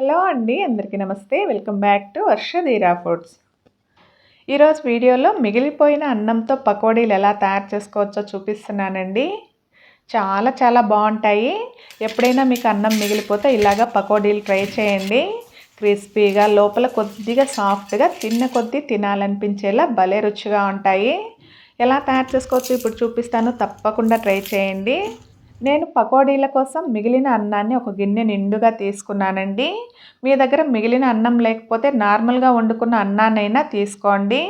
Hello అండి అందరికీ నమస్తే. Welcome back to Varshadheera foods. ఈరోజు వీడియోలో మిగిలిపోయిన అన్నంతో పకోడీలు ఎలా తయారు చేసుకోవచ్చో చూపిస్తున్నానండి. చాలా చాలా బాగుంటాయి. ఎప్పుడైనా మీకు అన్నం మిగిలిపోతే ఇలాగ పకోడీలు ట్రై చేయండి. క్రిస్పీగా లోపల కొద్దిగా సాఫ్ట్గా తిన్న కొద్దీ తినాలనిపించేలా భలే రుచిగా ఉంటాయి. ఎలా తయారు చేసుకోవచ్చు ఇప్పుడు చూపిస్తాను. తప్పకుండా ట్రై చేయండి. నేను పకోడీల కోసం మిగిలిన అన్నాన్ని ఒక గిన్నె నిండుగా తీసుకున్నానండి. మీ దగ్గర మిగిలిన అన్నం లేకపోతే నార్మల్గా వండుకున్న అన్నాన్నైనా తీసుకోండి.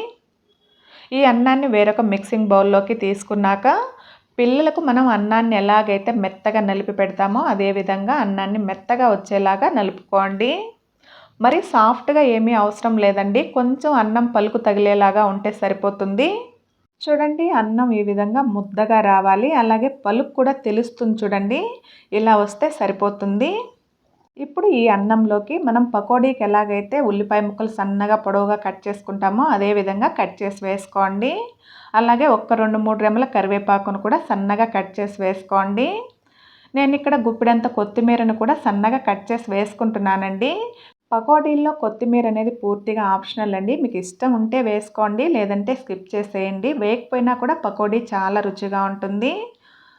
ఈ అన్నాన్ని వేరొక మిక్సింగ్ బౌల్లోకి తీసుకున్నాక పిల్లలకు మనం అన్నాన్ని ఎలాగైతే మెత్తగా నలిపి పెడతామో అదేవిధంగా అన్నాన్ని మెత్తగా వచ్చేలాగా నలుపుకోండి. మరి సాఫ్ట్గా ఏమీ అవసరం లేదండి. కొంచెం అన్నం పలుకు తగిలేలాగా ఉంటే సరిపోతుంది. చూడండి అన్నం ఈ విధంగా ముద్దగా రావాలి. అలాగే పలుకు కూడా తెలుస్తుంది చూడండి ఇలా వస్తే సరిపోతుంది. ఇప్పుడు ఈ అన్నంలోకి మనం పకోడీకి ఎలాగైతే ఉల్లిపాయ ముక్కలు సన్నగా పొడవుగా కట్ చేసుకుంటామో అదే విధంగా కట్ చేసి వేసుకోండి. అలాగే ఒక్క రెండు మూడు రెమ్మల కరివేపాకును కూడా సన్నగా కట్ చేసి వేసుకోండి. నేను ఇక్కడ గుప్పిడంత కొత్తిమీరను కూడా సన్నగా కట్ చేసి వేసుకుంటున్నానండి. పకోడీల్లో కొత్తిమీర అనేది పూర్తిగా ఆప్షనల్ అండి. మీకు ఇష్టం ఉంటే వేసుకోండి లేదంటే స్కిప్ చేసేయండి. వేయకపోయినా కూడా పకోడీ చాలా రుచిగా ఉంటుంది.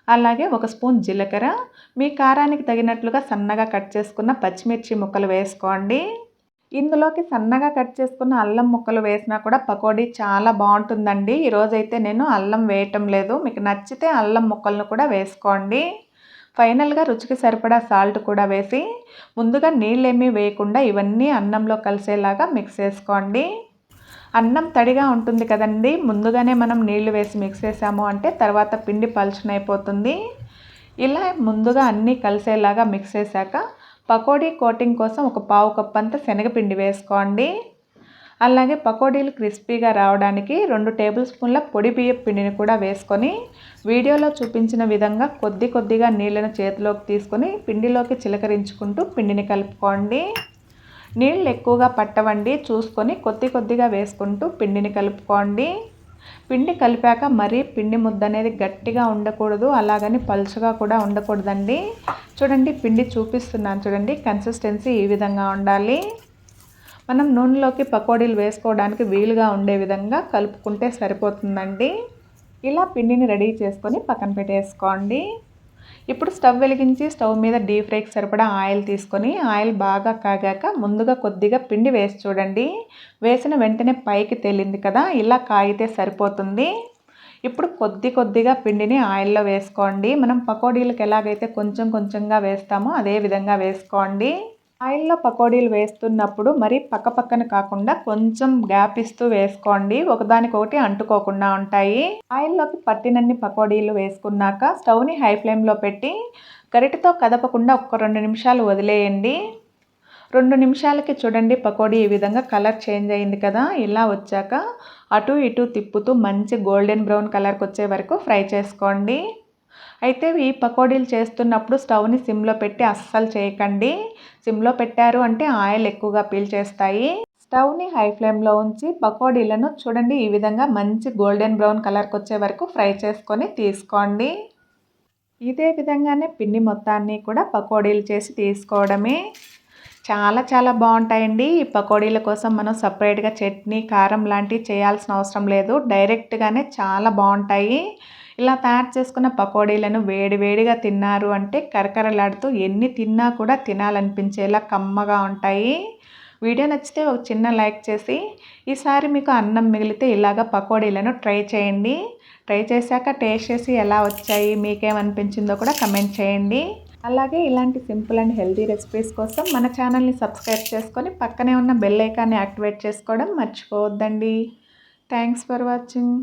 అలాగే ఒక స్పూన్ జీలకర్ర. మీ కారానికి తగినట్లుగా సన్నగా కట్ చేసుకున్న పచ్చిమిర్చి ముక్కలు వేసుకోండి. ఇందులోకి సన్నగా కట్ చేసుకున్న అల్లం ముక్కలు వేసినా కూడా పకోడీ చాలా బాగుంటుందండి. ఈరోజైతే నేను అల్లం వేయటం లేదు. మీకు నచ్చితే అల్లం ముక్కలను కూడా వేసుకోండి. ఫైనల్గా రుచికి సరిపడా సాల్ట్ కూడా వేసి ముందుగా నీళ్ళేమీ వేయకుండా ఇవన్నీ అన్నంలో కలిసేలాగా మిక్స్ చేసుకోండి. అన్నం తడిగా ఉంటుంది కదండి ముందుగానే మనం నీళ్ళు వేసి మిక్స్ చేసాము అంటే తర్వాత పిండి పలుచనైపోతుంది ఇలా ముందుగా అన్నీ కలిసేలాగా మిక్స్ చేశాక పకోడీ కోటింగ్ కోసం ఒక పావు కప్పు అంతా శనగపిండి వేసుకోండి. అలాగే పకోడీలు క్రిస్పీగా రావడానికి రెండు టేబుల్ స్పూన్ల పొడి బియ్యం పిండిని కూడా వేసుకొని వీడియోలో చూపించిన విధంగా కొద్ది కొద్దిగా నీళ్ళను చేతిలోకి తీసుకొని పిండిలోకి చిలకరించుకుంటూ పిండిని కలుపుకోండి. నీళ్ళు ఎక్కువగా పట్టవండి చూసుకొని కొద్ది కొద్దిగా వేసుకుంటూ పిండిని కలుపుకోండి. పిండి కలిపాక మరీ పిండి ముద్ద అనేది గట్టిగా ఉండకూడదు అలాగని పలుచగా కూడా ఉండకూడదండి. చూడండి పిండి చూపిస్తున్నాను చూడండి కన్సిస్టెన్సీ ఈ విధంగా ఉండాలి. మనం నూనెలోకి పకోడీలు వేసుకోవడానికి వీలుగా ఉండే విధంగా కలుపుకుంటే సరిపోతుందండి. ఇలా పిండిని రెడీ చేసుకొని పక్కన పెట్టేసుకోండి. ఇప్పుడు స్టవ్ వెలిగించి స్టవ్ మీద డీప్ ఫ్రైకి సరిపడా ఆయిల్ తీసుకొని ఆయిల్ బాగా కాగాక ముందుగా కొద్దిగా పిండి వేసి చూడండి. వేసిన వెంటనే పైకి తేలింది కదా ఇలా కాగితే సరిపోతుంది. ఇప్పుడు కొద్ది కొద్దిగా పిండిని ఆయిల్లో వేసుకోండి. మనం పకోడీలకు ఎలాగైతే కొంచెం కొంచెంగా వేస్తామో అదే విధంగా వేసుకోండి. ఆయిల్లో పకోడీలు వేస్తున్నప్పుడు మరి పక్క పక్కన కాకుండా కొంచెం గ్యాప్ ఇస్తూ వేసుకోండి. ఒకదానికొకటి అంటుకోకుండా ఉంటాయి. ఆయిల్లోకి పట్టినన్ని పకోడీలు వేసుకున్నాక స్టవ్ని హై ఫ్లేమ్లో పెట్టి గరిటతో కదపకుండా ఒక రెండు నిమిషాలు వదిలేయండి. రెండు నిమిషాలకి చూడండి పకోడీ ఈ విధంగా కలర్ చేంజ్ అయింది కదా? ఇలా వచ్చాక అటు ఇటు తిప్పుతూ మంచి గోల్డెన్ బ్రౌన్ కలర్కి వచ్చే వరకు ఫ్రై చేసుకోండి. అయితే ఈ పకోడీలు చేస్తున్నప్పుడు స్టవ్ని సిమ్లో పెట్టి అస్సలు చేయకండి. సిమ్లో పెట్టారు అంటే ఆయిల్ ఎక్కువగా పీల్చేస్తాయి. స్టవ్ని హై ఫ్లేమ్లో ఉంచి పకోడీలను చూడండి ఈ విధంగా మంచి గోల్డెన్ బ్రౌన్ కలర్కి వచ్చే వరకు ఫ్రై చేసుకొని తీసుకోండి. ఇదే విధంగానే పిండి మొత్తాన్ని కూడా పకోడీలు చేసి తీసుకోవడమే. చాలా చాలా బాగుంటాయండి. ఈ పకోడీల కోసం మనం సపరేట్గా చట్నీ కారం లాంటివి చేయాల్సిన అవసరం లేదు. డైరెక్ట్గానే చాలా బాగుంటాయి. ఇలా తయారు చేసుకున్న పకోడీలను వేడి వేడిగా తిన్నారు అంటే కరకరలాడుతూ ఎన్ని తిన్నా కూడా తినాలనిపించేలా కమ్మగా ఉంటాయి. వీడియో నచ్చితే ఒక చిన్న లైక్ చేసి ఈసారి మీకు అన్నం మిగిలితే ఇలాగ పకోడీలను ట్రై చేయండి. ట్రై చేశాక టేస్ట్ చేసి ఎలా వచ్చాయి మీకేమనిపించిందో కూడా కమెంట్ చేయండి. అలాగే ఇలాంటి సింపుల్ అండ్ హెల్తీ రెసిపీస్ కోసం మన ఛానల్ని సబ్స్క్రైబ్ చేసుకొని పక్కనే ఉన్న బెల్ ఐకాన్ని యాక్టివేట్ చేసుకోవడం మర్చిపోవద్దండి. Thanks for watching.